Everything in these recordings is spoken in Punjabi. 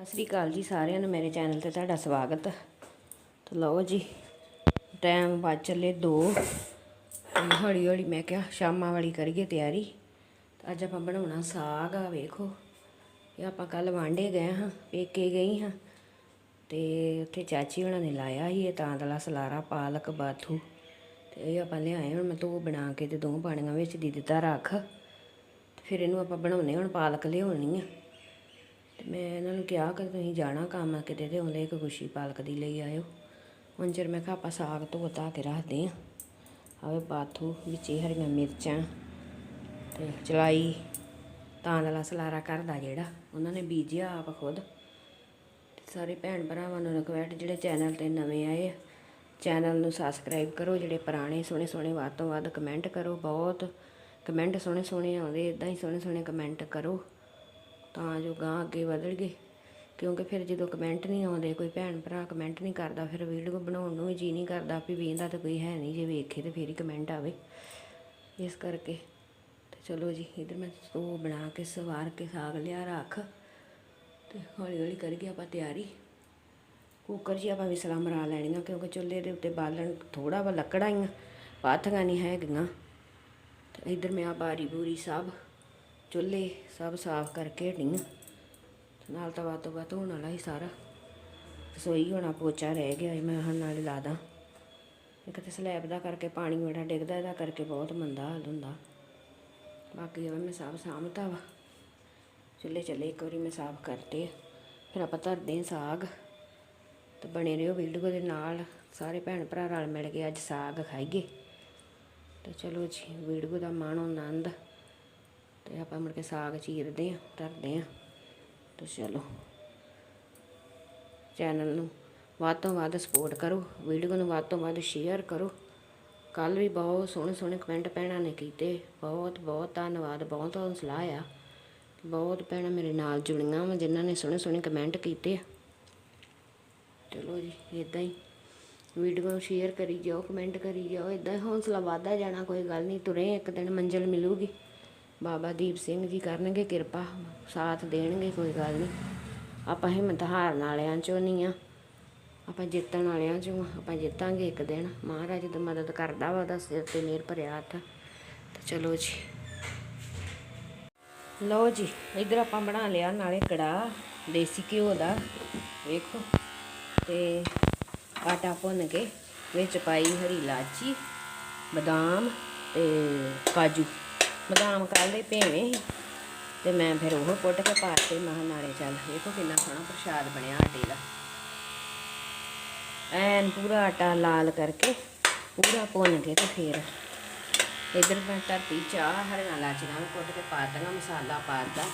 ਸਤਿ ਸ੍ਰੀ ਅਕਾਲ ਜੀ ਸਾਰਿਆਂ ਨੂੰ, ਮੇਰੇ ਚੈਨਲ ਤੇ ਤੁਹਾਡਾ ਸਵਾਗਤ ਤੇ ਲਓ ਜੀ ਟਾਈਮ ਵੱਜ ਚੱਲੇ 2 ਹੌਲੀ ਹੌਲੀ ਮੈਂ ਕਿਹਾ ਸ਼ਾਮਾਂ ਵਾਲੀ ਕਰੀਏ ਤਿਆਰੀ। ਅੱਜ ਆਪਾਂ ਬਣਾਉਣਾ ਸਾਗ ਆ ਵੇਖੋ। ਇਹ ਆਪਾਂ ਕੱਲ ਵਾਂਡੇ ਗਏ ਹਾਂ, ਪੇਕੇ ਗਈ ਹਾਂ। ਤੇ ਉੱਥੇ ਚਾਚੀ ਉਹਨਾਂ ਨੇ ਲਾਇਆ ਸੀ ਇਹ ਤਾਂਦਲਾ, ਸਲਾਰਾ, ਪਾਲਕ, ਬਾਥੂ। ਤੇ ਇਹ ਆਪਾਂ ਲਿਆਏ ਹੁਣ, ਮੈਂ ਧੋ ਬਣਾ ਕੇ ਤੇ ਦੋ ਪਾਣੀਆਂ ਵਿੱਚ ਦੇ ਦਿੱਤਾ ਰੱਖ। ਤੇ ਫਿਰ ਇਹਨੂੰ ਆਪਾਂ ਬਣਾਉਨੇ ਹੁਣ ਪਾਲਕ ਲਿਆਉਣੀ ਆ। ਤੇ ਮੈਂ ਇਹਨਾਂ ਨੂੰ ਕਿਹਾ ਕਿ ਤੁਸੀਂ ਜਾਣਾ ਕੰਮ ਆ ਕਿਤੇ ਤੇ ਆਉਂਦੇ ਇੱਕ ਗੁੱਛੀ ਪਾਲਕ ਦੀ ਲਈ ਆਇਓ। ਹੁਣ ਚਿਰ ਮੈਂ ਕਿਹਾ ਆਪਾਂ ਸਾਗ ਧੋ ਧਾ ਕੇ ਰੱਖਦੇ ਆ ਆਵੇ ਬਾਥੂ ਵਿੱਚ ਹਰੀਆਂ ਮਿਰਚਾਂ ਤੇ ਚਲਾਈ ਤਾਂਦਲਾ ਸਲਾਰਾ ਕਰਦਾ ਜਿਹੜਾ, ਉਹਨਾਂ ਨੇ ਬੀਜਿਆ ਆਪ ਖੁਦ। ਤੇ ਸਾਰੇ ਭੈਣ ਭਰਾਵਾਂ ਨੂੰ ਰਿਕਵੈਸਟ ਜਿਹੜੇ ਚੈਨਲ ਤੇ ਨਵੇਂ ਆਏ ਆ ਚੈਨਲ ਨੂੰ ਸਬਸਕ੍ਰਾਈਬ ਕਰੋ, ਜਿਹੜੇ ਪੁਰਾਣੇ ਸੋਹਣੇ ਸੋਹਣੇ ਵੱਧ ਤੋਂ ਵੱਧ ਕਮੈਂਟ ਕਰੋ, ਬਹੁਤ ਕਮੈਂਟ ਸੋਹਣੇ ਸੋਹਣੇ ਆਉਂਦੇ ਇਦਾਂ ਹੀ ਸੋਹਣੇ ਸੋਹਣੇ ਕਮੈਂਟ ਕਰੋ। ਤਾਂ ਜੋ ਗਾਂ ਅੱਗੇ ਵਧਣਗੇ ਕਿਉਂਕਿ ਫਿਰ ਜਦੋਂ ਕਮੈਂਟ ਨਹੀਂ ਆਉਂਦੇ, ਕੋਈ ਭੈਣ ਭਰਾ ਕਮੈਂਟ ਨਹੀਂ ਕਰਦਾ, ਫਿਰ ਵੀਡੀਓ ਬਣਾਉਣ ਨੂੰ ਵੀ ਜੀ ਨਹੀਂ ਕਰਦਾ ਵੀ ਵੇਂਦਾ ਤਾਂ ਕੋਈ ਹੈ ਨਹੀਂ, ਜੇ ਵੇਖੇ ਤਾਂ ਫਿਰ ਹੀ ਕਮੈਂਟ ਆਵੇ। ਇਸ ਕਰਕੇ ਤੇ ਚਲੋ ਜੀ, ਇਧਰ ਮੈਂ ਉਹ ਬਣਾ ਕੇ, ਸਵਾਰ ਕੇ ਸਾਗ ਲਿਆ ਰੱਖ ਤੇ ਹੌਲੀ ਹੌਲੀ ਕਰੀਏ ਆਪਾਂ ਤਿਆਰੀ। ਕੁੱਕਰ 'ਚ ਹੀ ਆਪਾਂ ਵਿਸਲਾ ਮਰਾ ਲੈਣੀਆਂ, ਕਿਉਂਕਿ ਚੁੱਲ੍ਹੇ ਦੇ ਉੱਤੇ ਬਾਲਣ ਥੋੜਾ ਵਾ ਲੱਕੜਾਂ ਹੀ ਆ, ਪਾਥੀਆਂ ਨਹੀਂ ਹੈਗੀਆਂ। ਤੇ ਇਧਰ ਮੈਂ ਆ ਬਾਰੀ ਬੂਰੀ ਸਭ ਚੁੱਲ੍ਹੇ ਸਭ ਸਾਫ਼ ਕਰਕੇ ਹਟੀਆਂ। ਤੇ ਨਾਲ ਤਵਾ ਤਵਾ ਧੋਣ ਵਾਲਾ ਹੀ ਸਾਰਾ। ਰਸੋਈ ਹੋਣਾ ਪੋਚਾ ਰਹਿ ਗਿਆ ਸੀ, ਮੈਂ ਹਾਂ ਨਾਲੇ ਲਾ ਦਾਂ। ਇੱਕ ਤੇ ਸਲੈਬ ਦਾ ਕਰਕੇ ਪਾਣੀ ਬੜਾ ਡਿੱਗਦਾ ਇਹਦਾ ਕਰਕੇ ਬਹੁਤ ਮੰਦਾ ਹਾਲ ਹੁੰਦਾ। ਬਾਕੀ ਉਹ ਮੈਂ ਸਭ ਸਾਂਭਤਾ ਵਾ। ਚੁੱਲ੍ਹੇ ਚੱਲੇ ਇੱਕ ਵਾਰੀ ਮੈਂ ਸਾਫ਼ ਕਰਤੇ ਫਿਰ ਆਪਾਂ ਧਰਦੇ ਹਾਂ ਸਾਗ। ਤੇ ਬਣੇ ਰਹੋ ਵੀਡੀਓ ਦੇ ਨਾਲ। ਸਾਰੇ ਭੈਣ ਭਰਾ ਰਲ ਮਿਲ ਕੇ ਅੱਜ ਸਾਗ ਖਾਈਏ। ਤੇ ਚਲੋ ਜੀ ਵੀਡੀਓ ਦਾ ਮਾਣੋ ਆਨੰਦ। ਤੇ ਆਪਾਂ ਮੁੜ ਕੇ ਸਾਗ ਚੀਰਦੇ ਆ, ਧਰਦੇ ਆ ਤੇ ਚਲੋ। ਚੈਨਲ ਨੂੰ ਵੱਧ ਤੋਂ ਵੱਧ ਸਪੋਰਟ ਕਰੋ ਵੀਡੀਓ ਨੂੰ ਵੱਧ ਤੋਂ ਵੱਧ ਸ਼ੇਅਰ ਕਰੋ। ਕੱਲ ਵੀ ਬਹੁਤ ਸੋਹਣੇ ਸੋਹਣੇ ਕਮੈਂਟ ਭੈਣਾਂ ਨੇ ਕੀਤੇ। ਬਹੁਤ ਬਹੁਤ ਧੰਨਵਾਦ, ਬਹੁਤ ਹੌਸਲਾ ਆ। ਬਹੁਤ ਭੈਣਾਂ ਮੇਰੇ ਨਾਲ ਜੁੜੀਆਂ ਵਾ, ਜਿਨ੍ਹਾਂ ਨੇ ਸੋਹਣੇ ਸੋਹਣੇ ਕਮੈਂਟ ਕੀਤੇ। ਚਲੋ ਜੀ ਇਦਾਂ ਹੀ। ਵੀਡੀਓ ਨੂੰ ਸ਼ੇਅਰ ਕਰੀ ਜਾਓ ਕਮੈਂਟ ਕਰੀ ਜਾਓ ਇਦਾਂ ਹੀ ਹੌਸਲਾ ਵਧਦਾ ਜਾਣਾ, ਕੋਈ ਗੱਲ ਨਹੀਂ, ਤੁਰੇ ਇੱਕ ਦਿਨ, ਮੰਜ਼ਿਲ ਮਿਲੂਗੀ। ਬਾਬਾ ਦੀਪ ਸਿੰਘ ਜੀ ਕਰਨਗੇ ਕਿਰਪਾ, ਸਾਥ ਦੇਣਗੇ, ਕੋਈ ਗੱਲ ਨਹੀਂ। ਆਪਾਂ ਹਿੰਮਤ ਹਾਰਨ ਵਾਲਿਆਂ ਚੋਂ ਨਹੀਂ ਆ। ਆਪਾਂ ਜਿੱਤਣ ਵਾਲਿਆਂ ਚੋਂ ਆਪਾਂ ਜਿੱਤਾਂਗੇ ਇੱਕ ਦਿਨ। ਮਹਾਰਾਜ ਦੀ ਮਦਦ ਕਰਦਾ ਵਾ, ਉਹਦਾ ਸਿਰ ਤੇ ਮੇਰ ਭਰਿਆ ਹੱਥ। ਤੇ ਚਲੋ ਜੀ। ਲਓ ਜੀ, ਇਧਰ ਆਪਾਂ ਬਣਾ ਲਿਆ ਨਾਲੇ ਕੜਾ ਦੇਸੀ ਘਿਓ ਦਾ। ਵੇਖੋ। ਤੇ ਆਟਾ ਭੁੰਨ ਕੇ ਵਿੱਚ ਪਾਈ ਹਰੀ ਇਲਾਚੀ, ਬਦਾਮ ਤੇ ਕਾਜੂ। ਬਦਾਮ ਕੱਲ੍ਹ ਭੇਵੇਂ ਤੇ ਮੈਂ ਫਿਰ ਉਹ ਕੁੱਟ ਕੇ ਪਾਤੇ ਮੈਂ ਕਿਹਾ, ਨਾਲੇ ਚੱਲ, ਵੇਖੋ ਕਿੰਨਾ ਸੋਹਣਾ ਪ੍ਰਸ਼ਾਦ ਬਣਿਆ ਆਟੇ ਦਾ। ਐਨ ਪੂਰਾ ਆਟਾ ਲਾਲ ਕਰਕੇ, ਪੂਰਾ ਭੁੰਨ ਕੇ ਤੇ ਫਿਰ ਇਧਰ ਮੈਂ ਧਰਤੀ ਚਾਹ, ਹਰੀਆਂ ਇਲਾਚੀਆਂ ਵੀ ਕੁੱਟ ਕੇ ਪਾ ਦਿੱਤਾ ਮਸਾਲਾ ਪਾ ਦਿੱਤਾ।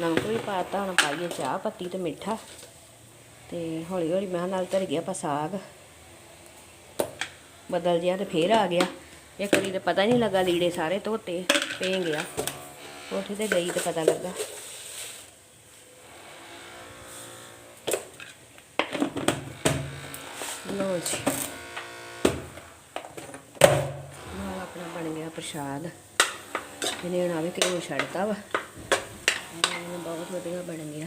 ਨਮਕ ਵੀ ਪਾ ਦਿੱਤਾ, ਹੁਣ ਪਾਈਏ ਚਾਹ ਪੱਤੀ ਤੇ ਮਿੱਠਾ। ਤੇ ਹੌਲੀ ਹੌਲੀ ਮੈਂ ਨਾਲ ਧਰ ਗਿਆ ਆਪਾਂ ਸਾਗ। ਬਦਲ ਜਿਆ ਤੇ ਫੇਰ ਆ ਗਿਆ। ਇੱਕ ਵਾਰੀ ਤੇ ਪਤਾ ਨਹੀਂ ਲੱਗਾ, ਲੀੜੇ ਸਾਰੇ ਧੋਤੇ ਪੇ ਗਿਆ। ਕੋਠੇ ਤੇ ਗਈ ਤੇ ਪਤਾ ਲੱਗਾ। ਲੋ ਜੀ। ਨਾਲ ਆਪਣਾ ਬਣ ਗਿਆ ਪ੍ਰਸ਼ਾਦ। ਇਹਨੇ ਹੁਣ ਆਵੇ ਕਿਉਂ ਛੱਡਤਾ ਵਾ। ਇਹ ਬਹੁਤ ਵਧੀਆ ਬਣ ਗਿਆ।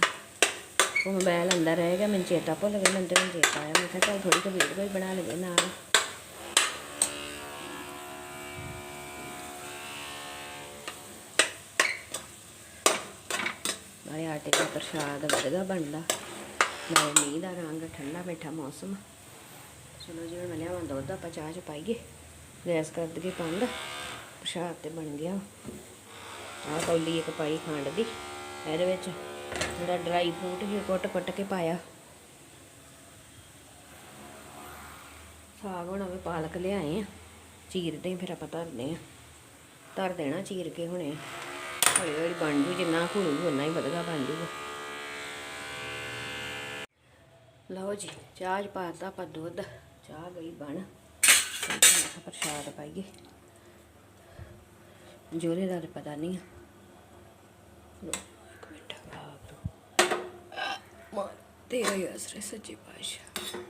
ਉਹ ਮੋਬਾਈਲ ਅੰਦਰ ਰਹਿ ਗਿਆ, ਮੈਨੂੰ ਚੇਤਾ ਭੁੱਲ ਗਿਆ ਮੈਨੂੰ ਤੇ ਚੇਤਾ ਆਇਆ। ਮੈਂ ਕਿਹਾ ਚੱਲ ਥੋੜੀ ਜਿਹੀ ਵੀਡੀਓ ਬਣਾ ਲਈਏ ਨਾਲ। ਨਾਲੇ ਆਟੇ ਦਾ ਪ੍ਰਸ਼ਾਦ ਵਧੀਆ ਬਣਦਾ। ਨਾਲੇ ਮੀਂਹ ਦਾ ਰੰਗ ਠੰਡਾ ਮਿੱਠਾ ਮੌਸਮ। ਚਲੋ ਜੀ, ਹੁਣ ਮੈਂ ਲਿਆਵਾਂ ਦੁੱਧ, ਆਪਾਂ ਚਾਹ ਚ ਪਾਈਏ। ਗੈਸ ਕਰ ਦਈਏ ਬੰਦ। ਪ੍ਰਸ਼ਾਦ ਤੇ ਬਣ ਗਿਆ। ਆਹ ਕੌਲੀ ਇੱਕ ਪਾਈ ਖੰਡ ਦੀ। ਇਹਦੇ ਵਿੱਚ ਜਿਹੜਾ ਡਰਾਈ ਫਰੂਟ ਹੀ ਕੁੱਟ ਕੁੱਟ ਕੇ ਪਾਇਆ। ਸਾਗ ਹੁਣ ਵੀ ਪਾਲਕ ਲਿਆਏ ਆ। ਚੀਰਦੇ ਫਿਰ ਆਪਾਂ ਧਰਦੇ ਆ। ਧਰ ਦੇਣਾ ਚੀਰ ਕੇ ਹੁਣੇ। ਹੌਲੀ ਹੌਲੀ ਬਣ ਜੂ ਜਿੰਨਾ ਘੁਲੂ ਉਨਾ ਹੀ ਵਧੀਆ ਬਣ ਜੂਗਾ ਲਓ ਜੀ, ਚਾਹ 'ਚ ਪਾਤਾ ਆਪਾਂ ਦੁੱਧ, ਚਾਹ ਗਈ ਬਣ। ਤੇ ਹੁਣ ਪ੍ਰਸ਼ਾਦ ਪਾਈਏ। ਜੋਰੇ ਦਾ ਪਤਾ ਨਹੀਂ ਆ। ਇੱਕ ਮਿੰਟ ਵਾਹਿਗੁਰੂ ਮਾਂ ਤੇਰਾ ਹੀ ਆਸਰੇ ਸੱਚੇ ਪਾਤਸ਼ਾਹ।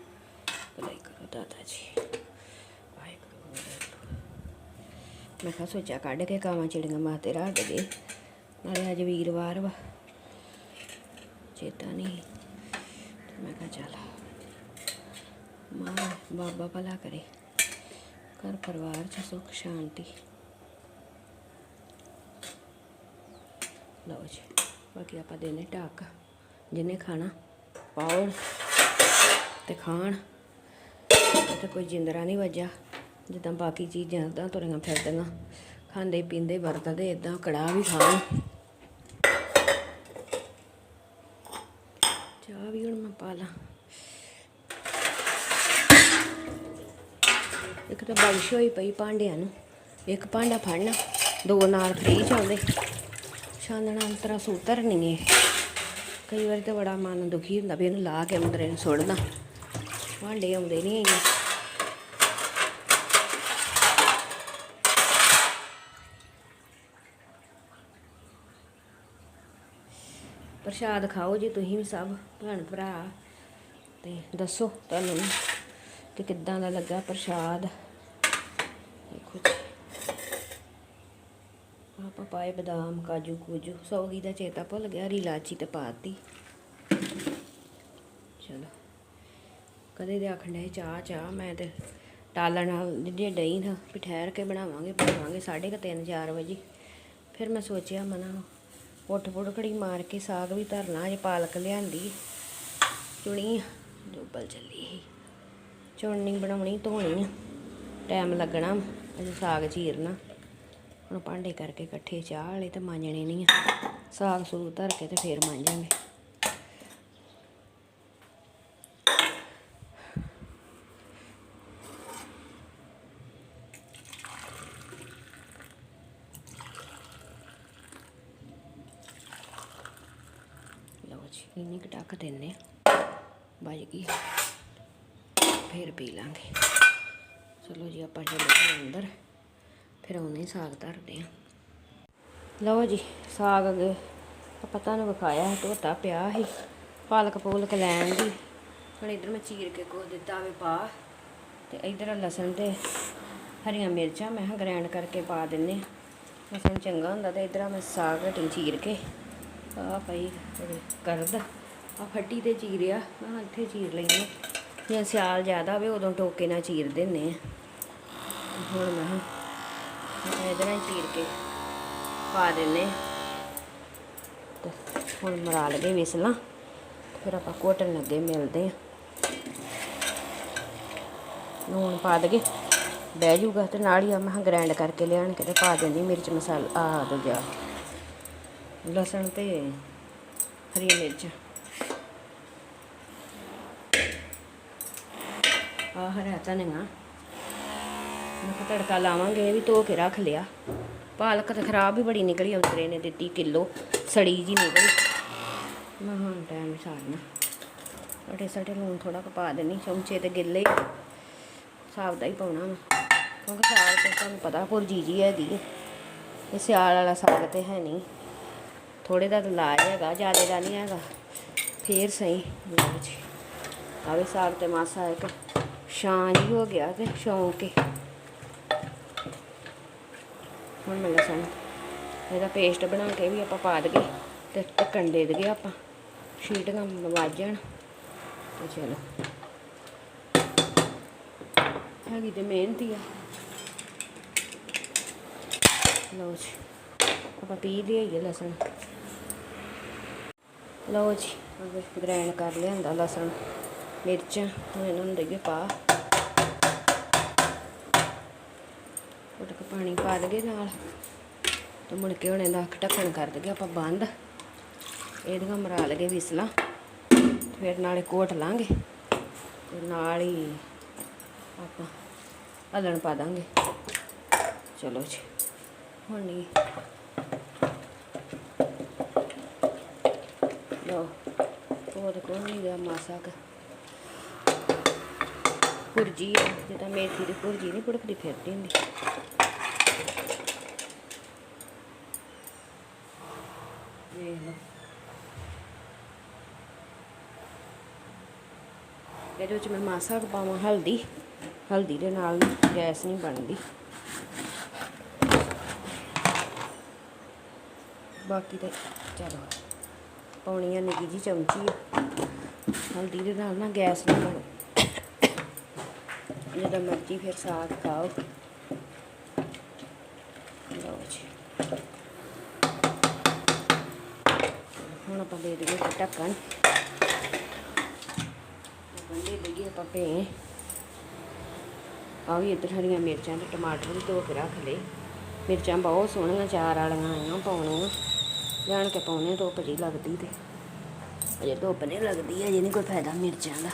ਭਲਾਈ ਕਰੋ ਦਾਦਾ ਜੀ। ਵਾਹਿਗੁਰੂ। ਵਾਹਿਗੁਰੂ ਮੈਂ ਕਿਹਾ ਸੋਚਿਆ ਕੱਢ ਕੇ ਕਾਵਾਂ ਚਿੜੀਆਂ ਮਾਤੇ ਰੱਖ ਦੇ। ਨਾਲੇ ਅੱਜ ਵੀਰਵਾਰ ਵਾ। ਚੇਤਾ ਨਹੀਂ। ਮੈਂ ਕਿਹਾ ਚੱਲ, ਮਾਂ, ਬਾਬਾ ਭਲਾ ਕਰੇ। ਘਰ ਪਰਿਵਾਰ ਚ ਸੁੱਖ, ਸ਼ਾਂਤੀ। ਲਓ ਜੀ, ਬਾਕੀ ਆਪਾਂ ਦੇਨੇ ਢੱਕ। ਜਿਹਨੇ ਖਾਣਾ ਪਾਉਣ ਤੇ ਖਾਣ। ਤੇ ਕੋਈ ਜਿੰਦਰਾ ਨਹੀਂ ਵੱਜਾ ਜਿੱਦਾਂ ਬਾਕੀ ਚੀਜ਼ਾਂ ਤਾਂ ਤੁਰੀਆਂ ਫਿਰਦੀਆਂ। ਖਾਂਦੇ, ਪੀਂਦੇ, ਵਰਤਦੇ ਇਦਾਂ ਕੜਾਹ ਵੀ ਖਾਣ ਚਾਹ ਵੀ ਹੁਣ ਮੈਂ ਪਾ ਲਾਂ ਇੱਕ ਤਾਂ ਬਾਰਿਸ਼ ਹੋਈ ਪਈ ਭਾਂਡਿਆਂ ਨੂੰ, ਇੱਕ ਭਾਂਡਾ ਫੜਨਾ, ਦੋ ਨਾਲ ਫ੍ਰੀ ਚ ਆਉਂਦੇ ਛਾਨਣਾ ਅੰਤਰਾ ਸੂਤਰ ਨਹੀਂ ਹੈ ਕਈ ਵਾਰੀ ਤਾਂ ਬੜਾ ਮਨ ਦੁਖੀ ਹੁੰਦਾ ਵੀ ਇਹਨੂੰ ਲਾ ਕੇ ਅੰਦਰ ਨੂੰ ਸੁੱਟਦਾ। ਭਾਂਡੇ ਆਉਂਦੇ ਨਹੀਂ ਹੈਗੇ। ਪ੍ਰਸ਼ਾਦ ਖਾਓ ਜੀ ਤੁਸੀਂ ਵੀ ਸਭ, ਭੈਣ ਭਰਾ, ਤੇ ਦੱਸੋ ਤੁਹਾਨੂੰ। ਕਿ ਕਿੱਦਾਂ ਦਾ ਲੱਗਾ ਪ੍ਰਸ਼ਾਦ। ਦੇਖੋ ਆਪਾਂ ਪਾਏ ਬਦਾਮ, ਕਾਜੂ, ਕੂਜੂ। ਸੌਗੀ ਦਾ ਚੇਤਾ ਭੁੱਲ ਗਿਆ ਹਰੀ ਇਲਾਚੀ ਤੇ ਪਾਤੀ ਚਲੋ। ਕਦੇ ਦੇ ਆਖਣ ਡਏ ਚਾਹ ਚਾਹ, ਮੈਂ ਤੇ ਟਾਲਣ ਨਾਲ ਜੇ ਡਈ ਨਾ, ਵੀ ਠਹਿਰ ਕੇ ਬਣਾਵਾਂਗੇ ਬਣਾਵਾਂਗੇ ਸਾਢੇ ਕੁ ਤਿੰਨ 4 ਵਜੇ। ਫਿਰ ਮੈਂ ਸੋਚਿਆ ਮਨਾ ਉੱਠ ਪੁੱਠ ਘੜੀ ਮਾਰ ਕੇ ਸਾਗ ਵੀ ਧਰਨਾ ਅਜੇ ਪਾਲਕ ਲਿਆਂਦੀ। ਚੁਣੀ ਡੁੱਬਲ ਚੱਲੀ ਚੁਣਨੀ ਬਣਾਉਣੀ, ਧੋਣੀ ਟਾਈਮ ਲੱਗਣਾ ਅਜੇ ਸਾਗ ਚੀਰਨਾ। ਹੁਣ ਭਾਂਡੇ ਕਰਕੇ ਇਕੱਠੇ ਚਾਹ ਵਾਲੇ ਤੇ ਮਾਂਜਣੇ ਨਹੀਂ ਆ। ਸਾਗ ਸੂਗ ਧਰ ਕੇ ਤੇ ਫੇਰ ਮਾਂਜਾਂਗੇ। ਲਓ ਜੀ, ਇੰਨੀ ਕੁ ਟੱਕ ਦਿੰਨੇ ਆ। ਬਾਈ ਗਈ। ਫਿਰ ਪੀ ਲਾਂਗੇ। ਚਲੋ ਜੀ, ਆਪਾਂ ਚੱਲਦੇ ਅੰਦਰ। ਫਿਰ ਉਹਨੇ ਸਾਗ ਧਰਦੇ ਆ ਲਓ ਜੀ, ਸਾਗ ਅਗੇ ਆਪਾਂ ਤੁਹਾਨੂੰ ਵਿਖਾਇਆ ਧੋਤਾ ਪਿਆ ਸੀ। ਪਾਲਕ ਪੂਲਕ ਲੈਣ ਦੀ। ਹੁਣ ਇਧਰ ਮੈਂ ਚੀਰ ਕੇ ਕੋ ਦਿੱਤਾ ਵੇ ਪਾ। ਤੇ ਇਧਰ ਲਸਣ ਤੇ ਹਰੀਆਂ ਮਿਰਚਾਂ ਮੈਂ ਗ੍ਰੈਂਡ ਕਰਕੇ ਪਾ ਦਿੰਨੇ ਆ। ਲਸਣ ਚੰਗਾ ਹੁੰਦਾ ਤੇ ਇਧਰ ਮੈਂ ਸਾਗ ਹਟੀ ਚੀਰ ਕੇ। ਆ ਪਈ ਇਹਦੀ ਕਰਦ। ਆ ਫੱਟੀ ਤੇ ਚੀਰਿਆ, ਮੈਂ ਇੱਥੇ ਚੀਰ ਲੈਂਦੇ ਜਾਂ ਸਿਆਲ ਜ਼ਿਆਦਾ ਹੋਵੇ, ਉਦੋਂ ਟੋਕੇ ਨਾਲ ਚੀਰ ਦਿੰਨੇ ਆ। ਹੁਣ ਮੈਂ ਕਿਹਾ, ਇਹਦੇ ਨਾਲ ਚੀਰ ਕੇ ਪਾ ਦਿੰਨੇ ਹੁਣ ਮਰਾ ਲਗੇ ਵਿਸਲਾਂ, ਫਿਰ ਆਪਾਂ ਘੋਟਣ ਲੱਗੇ ਮਿਲਦੇ ਆ। ਲੂਣ ਪਾ ਦਗੇ ਬਹਿ ਜੂਗਾ ਤੇ ਨਾਲ ਹੀ ਆ, ਮੈਂ ਗ੍ਰਾਈਂਡ ਕਰਕੇ ਲਿਆਣ ਕੇ ਤੇ ਪਾ ਦਿੰਦੀ ਮਿਰਚ ਮਸਾਲਾ ਆ ਦੂਜਾ ਲਸਣ ਤੇ ਹਰੀ ਮਿਰਚ। ਆਹ ਹਰਾ ਧਨੀਆ ਮੈਂ ਕਿਹਾ ਤੜਕਾ ਲਾਵਾਂਗੇ, ਇਹ ਵੀ ਧੋ ਕੇ ਰੱਖ ਲਿਆ। ਪਾਲਕ ਤਾਂ ਖਰਾਬ ਹੀ ਬੜੀ ਨਿਕਲੀ ਉਤਰੇ ਨੇ ਦਿੱਤੀ ਕਿਲੋ, ਸੜੀ ਜੀ ਨਿਕਲੀ। ਮੈਂ ਹਾਂ ਟਾਈਮ ਸਾਰਨਾ ਅਟੇ ਸਟੇ ਲੂਣ ਥੋੜਾ ਕੁ ਪਾ ਦੇਣੀ ਚਮਚੇ ਤੇ ਗਿੱਲੇ। ਹੀ ਦਾ ਹੀ ਪਾਉਣਾ ਵਾ। ਕਿਉਂਕਿ ਸਾਗ ਤੇ ਤੁਹਾਨੂੰ ਪਤਾ ਭੁਰਜੀ ਜੀ ਹੈਗੀ ਇਹ ਸਿਆਲ ਵਾਲਾ ਸਾਗ ਤੇ ਹੈ ਨਹੀਂ। ਥੋੜੇ ਦਾ ਤਾਂ ਲਾਜ ਹੈਗਾ, ਜ਼ਿਆਦਾ ਦਾ ਨਹੀਂ ਹੈਗਾ। ਫੇਰ ਸਹੀ। ਲਓ ਜੀ। ਆਵੇ ਸਾਗ ਤੇ ਮਾਸਾ ਇੱਕ। ਛਾਂ ਜੀ ਹੋ ਗਿਆ ਤੇ ਸ਼ੌਂਕ ਕੇ ਹੁਣ ਮੈਂ ਲਸਣ ਇਹਦਾ ਪੇਸਟ ਬਣਾ ਕੇ ਵੀ ਆਪਾਂ ਪਾ ਦਗੇ ਤੇ ਢੱਕਣ ਦੇ ਦਗੇ ਆਪਾਂ। ਸ਼ੀਟ ਸ਼ੀਟਾਂ ਵੱਜ ਜਾਣ। ਤੇ ਚਲੋ। ਹੈਗੀ ਤੇ ਮਿਹਨਤੀ ਆ। ਲਓ ਜੀ। ਆਪਾਂ ਪੀ ਲਈਏ ਲਸਣ। ਲਓ ਜੀ। ਅਗਰ ਗ੍ਰਾਈਂਡ ਕਰ ਲਿਆਂਦਾ ਲਸਣ। ਮਿਰਚਾਂ, ਹੁਣ ਇਹਨਾਂ ਨੂੰ ਪਾਣੀ ਪਾ ਦਗੇ ਨਾਲ। ਤੇ ਮੁੜ ਕੇ ਹੁਣ ਇਹਦਾ ਢੱਕਣ ਕਰ ਦਗੇ ਆਪਾਂ ਬੰਦ। ਇਹਦੀਆਂ ਮਰਾ ਲਗੇ ਵਿਸਲਾ। ਫਿਰ ਨਾਲੇ ਕੋਟ ਲਾਂਗੇ। ਤੇ ਨਾਲ ਹੀ ਆਪਾਂ ਹਲਣ ਪਾ ਦਾਂਗੇ। ਚਲੋ ਜੀ, ਹੁਣ ਨਹੀਂ। ਲੋ ਉਹ ਤਾਂ ਕੋਈ ਨਹੀਂ ਗਿਆ ਮਾਸਾ ਕ। ਭੁਰਜੀ ਆ, ਜਿੱਦਾਂ ਮੇਥੀ ਦੀ ਭੁਰਜੀ ਨਹੀਂ ਭੁੜਕਦੀ, ਫਿਰਦੀ ਹੁੰਦੀ। ਇਹਦੇ ਵਿੱਚ ਮੈਂ ਮਾਸਾ ਪਾਵਾਂ, ਹਲਦੀ। ਹਲਦੀ ਦੇ ਨਾਲ ਗੈਸ ਨਹੀਂ ਬਣਦੀ। ਬਾਕੀ ਤੇ ਚਲੋ ਪਾਉਣੀ ਆ ਨਿੱਕੀ ਜੀ ਚਮਚੀ। ਹਲਦੀ ਦੇ ਨਾਲ ਨਾ ਗੈਸ ਨਹੀਂ ਬਣੋ ਜਦੋਂ ਮਰਜ਼ੀ ਫਿਰ ਸਾਗ ਖਾਓ। ਲਓ ਜੀ। ਹੁਣ ਆਪਾਂ ਦੇ ਦੇਈਏ ਤੇ ਢੱਕਣ ਬੰਦੇ ਦੇਈਏ ਆਪਾਂ ਭੇ। ਆ ਵੀ ਇੱਧਰ ਹਰੀਆਂ ਮਿਰਚਾਂ ਤੇ ਟਮਾਟਰ ਵੀ ਧੋ ਕੇ ਰੱਖ ਲਏ। ਮਿਰਚਾਂ ਬਹੁਤ ਸੋਹਣੀਆਂ, ਚਾਰ ਵਾਲੀਆਂ ਆਈਆਂ ਪਾਉਣੀਆਂ। ਜਾਣ ਕੇ ਪਾਉਣੇ ਧੁੱਪ ਜੀ ਲੱਗਦੀ ਤੇ। ਅਜੇ ਧੁੱਪ ਨਹੀਂ ਲੱਗਦੀ, ਅਜੇ ਨਹੀਂ ਕੋਈ ਫਾਇਦਾ ਮਿਰਚਾਂ ਦਾ।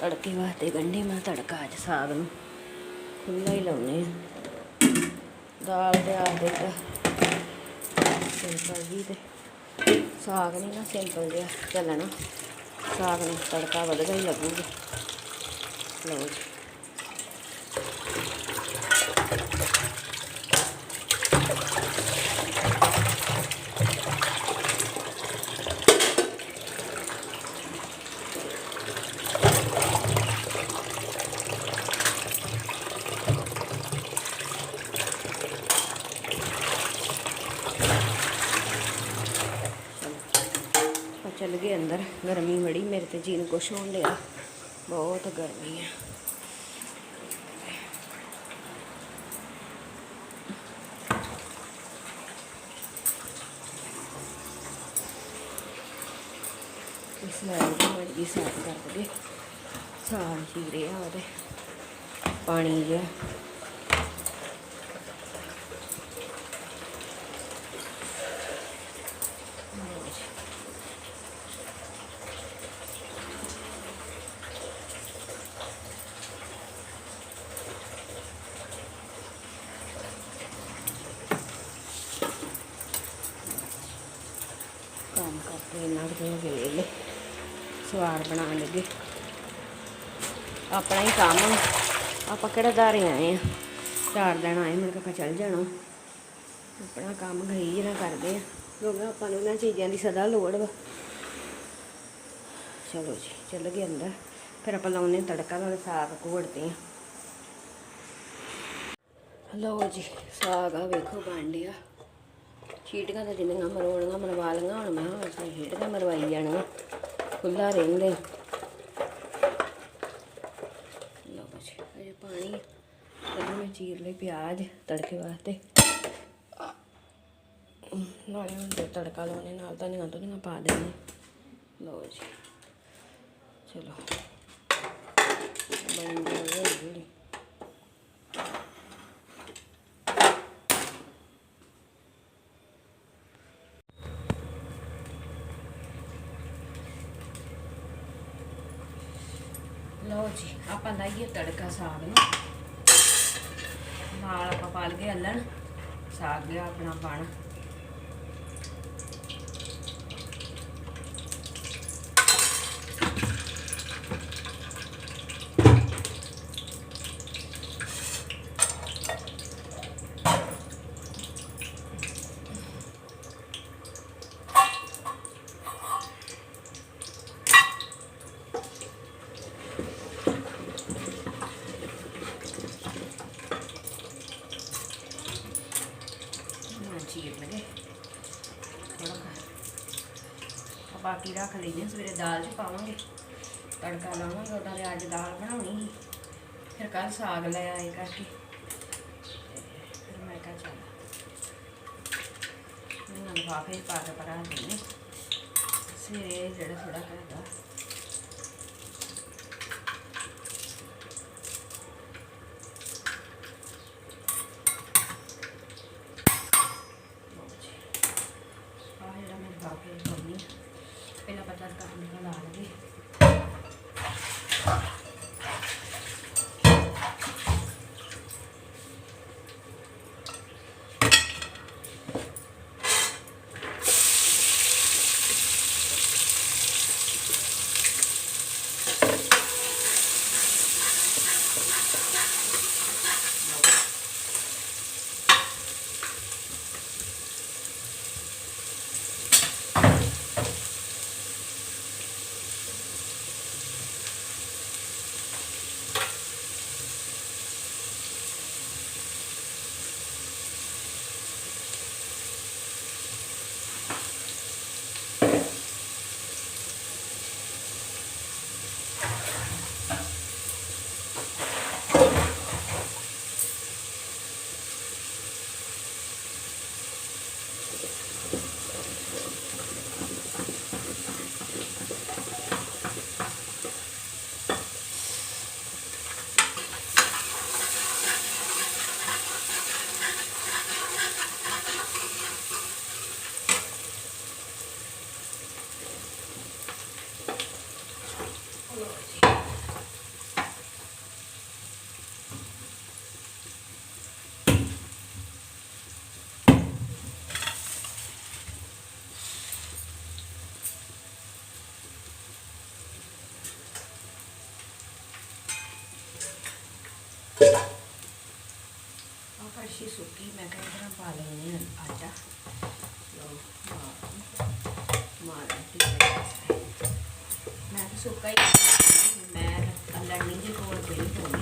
ਤੜਕੇ ਵਾਸਤੇ ਗੰਢੇ ਮੈਂ ਤੜਕਾ ਅੱਜ ਸਾਗ ਨੂੰ ਖੁੱਲਾ ਹੀ ਲਾਉਨੇ ਆ ਦਾਲ ਤੇ ਆ ਦੇ ਸਿੰਪਲ ਜੀ ਤੇ ਸਾਗ ਨਹੀਂ ਨਾ ਸਿੰਪਲ ਜਿਹਾ ਚੱਲਣਾ। ਸਾਗ ਨੂੰ ਤੜਕਾ ਵਧਗਾ ਹੀ ਲੱਗੂਗਾ। ਲਓ ਜੀ ਆਪਾਂ ਚੱਲ ਗਏ ਅੰਦਰ ਗਰਮੀ ਬੜੀ, ਮੇਰੇ ਤੇ ਜੀ ਕੁਛ ਹੋਣ ਲਿਆ ਬਹੁਤ ਗਰਮੀ ਆ। ਇਸ ਨਾਲ ਮਰਜ਼ੀ ਸਾਫ਼ ਕਰ ਦੇ ਸਾਲ ਚੀਰੇ ਆ ਉਹਦੇ। ਪਾਣੀ ਜਿਹਾ ਕੰਮ ਕਰਦੇ ਨਾਲ ਦੇ ਹੋ ਗਏ ਵੇਲੇ ਸਵਾਰ ਬਣਾਉਣ ਲੱਗੇ। ਆਪਣਾ ਹੀ ਕੰਮ ਆਪਾਂ ਕਿਹੜਾ ਦਾਰੇ ਆਏ ਆ? ਚਾਰ ਦਿਨ ਆਏ, ਮੁੜ ਕੇ ਚੱਲ ਜਾਣਾ। ਆਪਣਾ ਕੰਮ ਗਈ ਨਾ ਕਰਦੇ ਆ। ਕਿਉਂਕਿ ਆਪਾਂ ਨੂੰ ਇਹਨਾਂ ਚੀਜ਼ਾਂ ਦੀ ਸਦਾ ਲੋੜ ਵਾ। ਚਲੋ ਜੀ, ਚੱਲ ਗਏ ਅੰਦਰ। ਫਿਰ ਆਪਾਂ ਲਾਉਨੇ ਤੜਕਾ, ਨਾਲ ਸਾਗ ਘੋੜਦੇ ਆ ਲਓ ਜੀ, ਸਾਗ ਆ ਵੇਖੋ ਬਣ ਲਿਆ ਚੀਟੀਆਂ ਤਾਂ ਜਿੰਨੀਆਂ ਮਰਵਾਉਣੀਆਂ, ਮਰਵਾ ਲਈਆਂ ਹੁਣ। ਮੈਂ ਹੁਣ ਤਾਂ ਚੀਟੀਆਂ ਮਰਵਾਈ ਜਾਣੀਆਂ। ਖੁੱਲਾ ਰਹਿੰਦੇ। ਲਓ ਬਸ ਇਹ ਪਾਣੀ ਪਹਿਲਾਂ ਮੈਂ ਚੀਰ ਲਈ ਪਿਆਜ਼ ਤੜਕੇ ਵਾਸਤੇ। ਨਾਲੇ ਹੁਣ ਜੇ ਤੜਕਾ ਲਾਉਣੇ, ਨਾਲ ਧਨੀਆ ਨਹੀਂ ਪਾ ਦੇਣੀ। ਲਓ ਜੀ, ਚਲੋ। ਬਣ ਗਈ ਹੌਲੀ ਲਓ ਜੀ ਆਪਾਂ ਲਾਈਏ ਤੜਕਾ ਸਾਗ ਨੂੰ। ਨਾਲ ਆਪਾਂ ਪਾ ਲਗੇ ਅੱਲਣ ਸਾਗ ਗਿਆ ਆਪਣਾ ਬਣ ਹਾਂ ਚੀਰ ਲਗੇ ਥੋੜਾ ਕੁ। ਬਾਕੀ ਰੱਖ ਲਈਏ ਸਵੇਰੇ ਦਾਲ ਚ ਪਾਵਾਂਗੇ, ਤੜਕਾ ਲਾਵਾਂਗੇ, ਉਹਦਾ ਤੇ ਅੱਜ ਦਾਲ ਬਣਾਉਣੀ ਸੀ। ਫਿਰ ਕੱਲ ਸਾਗ ਲੈ ਆਏ ਕਰਕੇ। ਫਿਰ ਮੈਂ ਕਿਹਾ ਚੱਲ, ਇਹਨਾਂ ਲਿਫਾਫੇ ਪਾ ਕੇ ਪਰਾਂ ਦਿੰਦੇ ਸਵੇਰੇ ਜਿਹੜਾ ਥੋੜਾ ਕਰਦਾ Thank you.